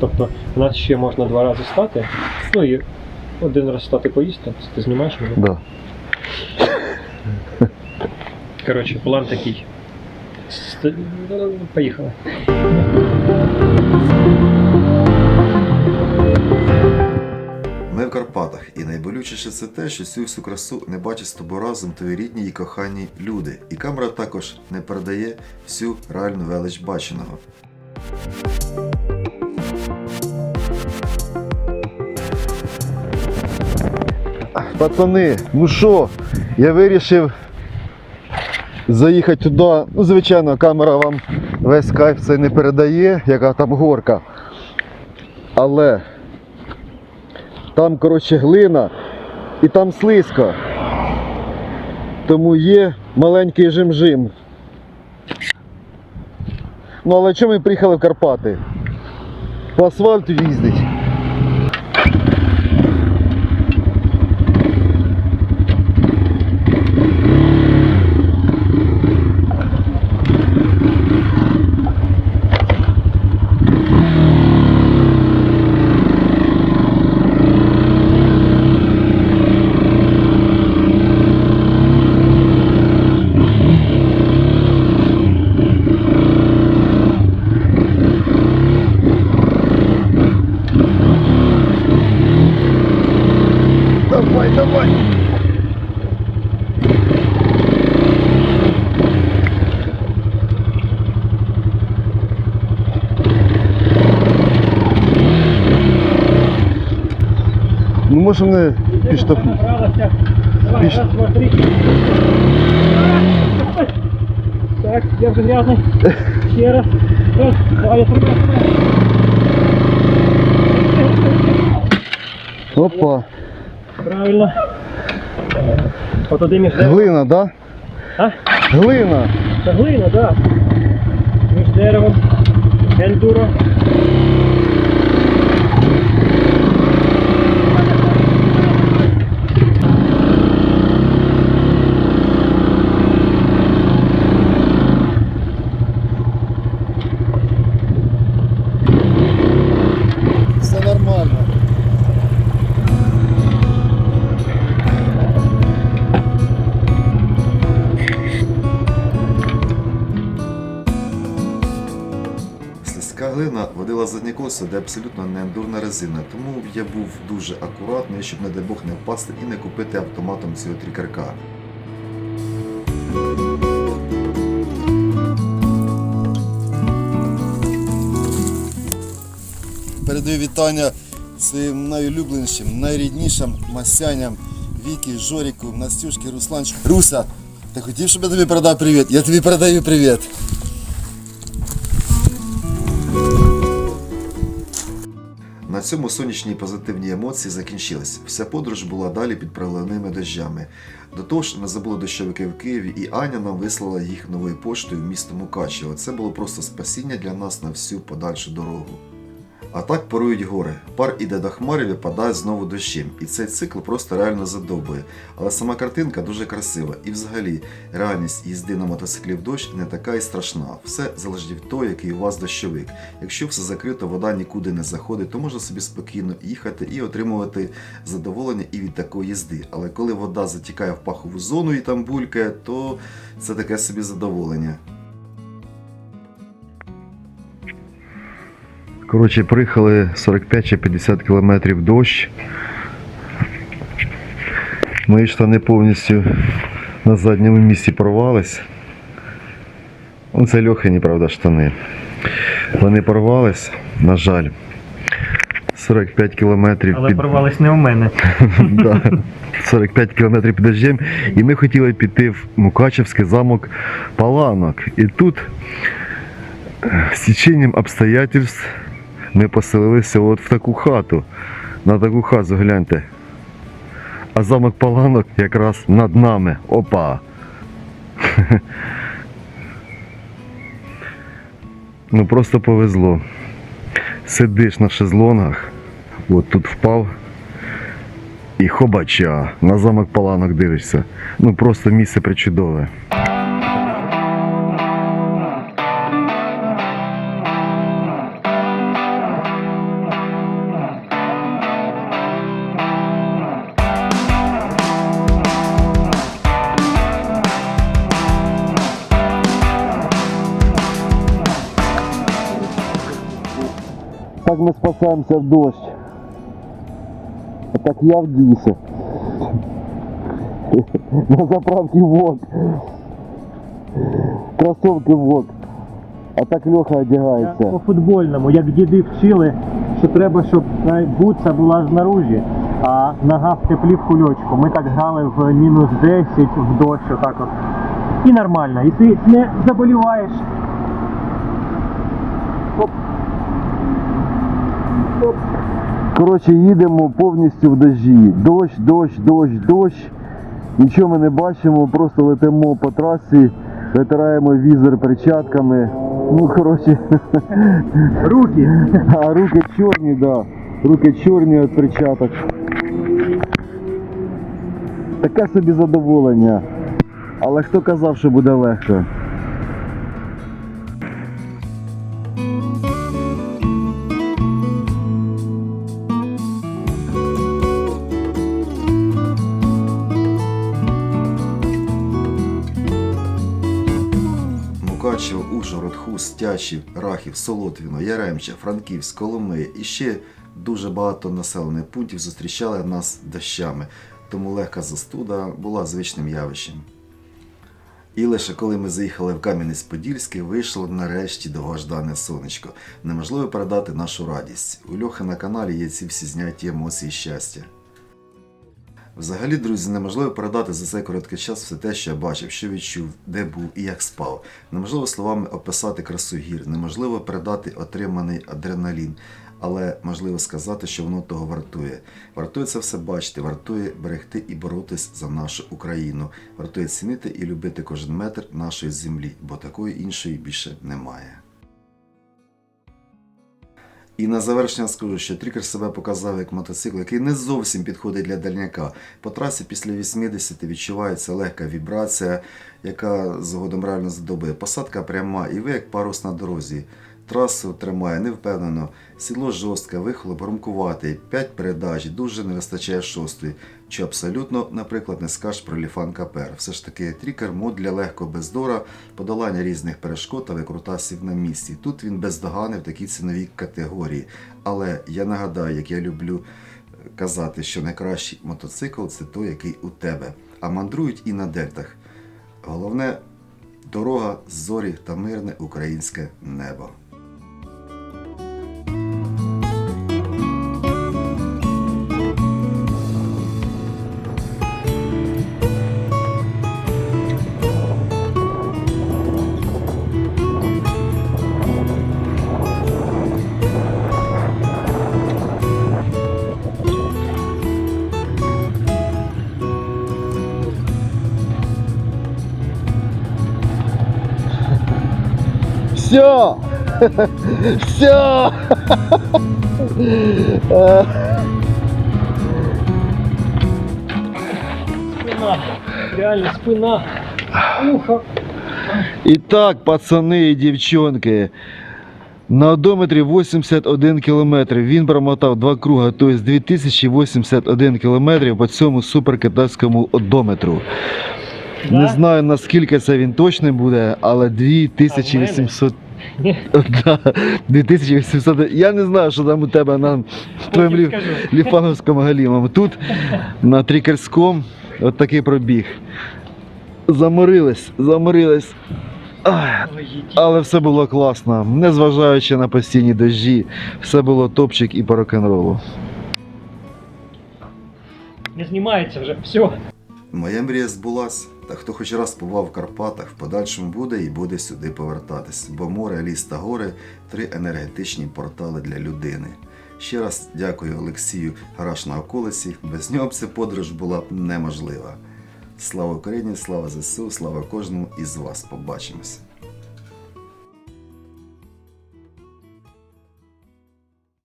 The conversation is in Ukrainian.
Тобто у нас ще можна два рази стати, ну і один раз стати поїсти. Ти знімаєш мене? Да. Коротше, план такий. Ст- ну, Поїхали. Ми в Карпатах, і найболючіше це те, що цю всю красу не бачать з тобою разом твої рідні і кохані люди. І камера також не передає всю реальну велич баченого. Пацани, ну що, я вирішив заїхати туди. Ну, звичайно, камера вам весь кайф це не передає, яка там горка. Але там, коротше, глина і там слизько. Тому є маленький жим-жим. Ну але чому ми приїхали в Карпати? По асфальту їздить. Ну, може мене підштовхнути. Піш-. Так, я вже грязний. Ще раз. Раз, давай, я тримаю. Опа. Правильно. От туди між деревом. Глина, да? А? Глина. Це глина, так. Між деревом. Ендуро. Слизька глина водила задні колеса, де абсолютно не ендурна резина, тому я був дуже акуратний, щоб, не дай Бог, не впасти і не купити автоматом цього трікарка. Передаю вітання своїм найулюбленішим, найріднішим масяням Вікі, Жоріку, Настюшки, Русланчику. Руся, ти хотів, щоб я тобі передав привіт? Я тобі передаю привіт. Цьому сонячні позитивні емоції закінчились. Вся подорож була далі під проливними дощами. До того ж, не забули дощовики в Києві, і Аня нам вислала їх новою поштою в місто Мукачево. Це було просто спасіння для нас на всю подальшу дорогу. А так порують гори. Пар іде до хмари, випадає знову дощем. І цей цикл просто реально задовбує. Але сама картинка дуже красива. І взагалі реальність їзди на мотоциклі в дощ не така і страшна. Все залежить від того, який у вас дощовик. Якщо все закрито, вода нікуди не заходить, то можна собі спокійно їхати і отримувати задоволення і від такої їзди. Але коли вода затікає в пахову зону і там булькає, то це таке собі задоволення. Коротше, приїхали 45 чи 50 кілометрів дощ. Мої штани повністю на задньому місці порвались. Ну, Це льохані, правда, штани. Вони порвались, на жаль. 45 кілометрів Але під... порвались не у мене. 45 кілометрів під дождем. І ми хотіли піти в Мукачевський замок Паланок. І тут е, з теченням обстоятельств ми поселилися от в таку хату. На таку хату гляньте. А замок Паланок якраз над нами. Опа! Ну просто повезло. Сидиш на шезлонгах, от тут впав і хобача, на замок Паланок дивишся. Ну просто місце причудове. Отак ми спасаємося в дощ. Отак я в дісі. На заправці ВОК. Кросовки ВОК. А так Льоха одягається. по футбольному, як діди вчили, що треба, щоб бутса була знаружі, а нога в теплі в кульочку. Ми так грали в мінус 10 в дощ, отак от. І нормально. І ти не заболіваєш. Коротше, їдемо повністю в дожі. Дощ, дощ, дощ, дощ. Нічого ми не бачимо, просто летимо по трасі, витираємо візор перчатками. Ну, коротше, Руки. а руки чорні, да. Руки чорні від перчаток. Таке собі задоволення. Але хто казав, що буде легко? Мукачево, Ужгород, Хуст, Тячів, Рахів, Солотвіно, Яремча, Франківськ, Коломия і ще дуже багато населених пунктів зустрічали нас дощами, тому легка застуда була звичним явищем. І лише коли ми заїхали в Кам'янець-Подільський, вийшло нарешті довгождане сонечко. Неможливо передати нашу радість. У Льохи на каналі є ці всі зняті емоції щастя. Взагалі, друзі, неможливо передати за цей короткий час все те, що я бачив, що відчув, де був і як спав. Неможливо словами описати красу гір, неможливо передати отриманий адреналін, але можливо сказати, що воно того вартує. Вартує це все бачити, вартує берегти і боротись за нашу Україну, вартує цінити і любити кожен метр нашої землі, бо такої іншої більше немає. І на завершення скажу, що трікер себе показав як мотоцикл, який не зовсім підходить для дальняка. По трасі після 80 відчувається легка вібрація, яка згодом реально задобує. Посадка пряма, і ви як парус на дорозі. Трасу тримає невпевнено, сідло жорстке, вихлоп громкуватий, 5 передач, дуже не вистачає шостої. Чи абсолютно, наприклад, не скажеш про Ліфан КПР. Все ж таки трікер мод для легкого бездора, подолання різних перешкод та викрутасів на місці. Тут він бездоганий в такій ціновій категорії. Але я нагадаю, як я люблю е, казати, що найкращий мотоцикл це той, який у тебе. А мандрують і на дельтах. Головне дорога, зорі та мирне українське небо. Все! Все! Спина. Реально спина. Ухо. І так, пацани і дівчонки, на одометрі 81 км. Він промотав два круга, тобто 2081 км по цьому суперкитайському одометру. Не знаю наскільки це він точним буде, але 2800. Ні. Да, 2800. Я не знаю, що там у тебе на твоєму лі... ліфановському галімому. Тут на трікерському от такий пробіг. Заморились, заморились. Ах, але все було класно, незважаючи на постійні дощі, все було топчик і по рок-н-ролу. Не знімається вже. Все. Моя мрія збулась, та хто хоч раз побував в Карпатах, в подальшому буде і буде сюди повертатись, бо море, ліс та гори три енергетичні портали для людини. Ще раз дякую Олексію Гараш на околиці. Без нього б ця подорож була б неможлива. Слава Україні, слава ЗСУ, слава кожному із вас. Побачимось.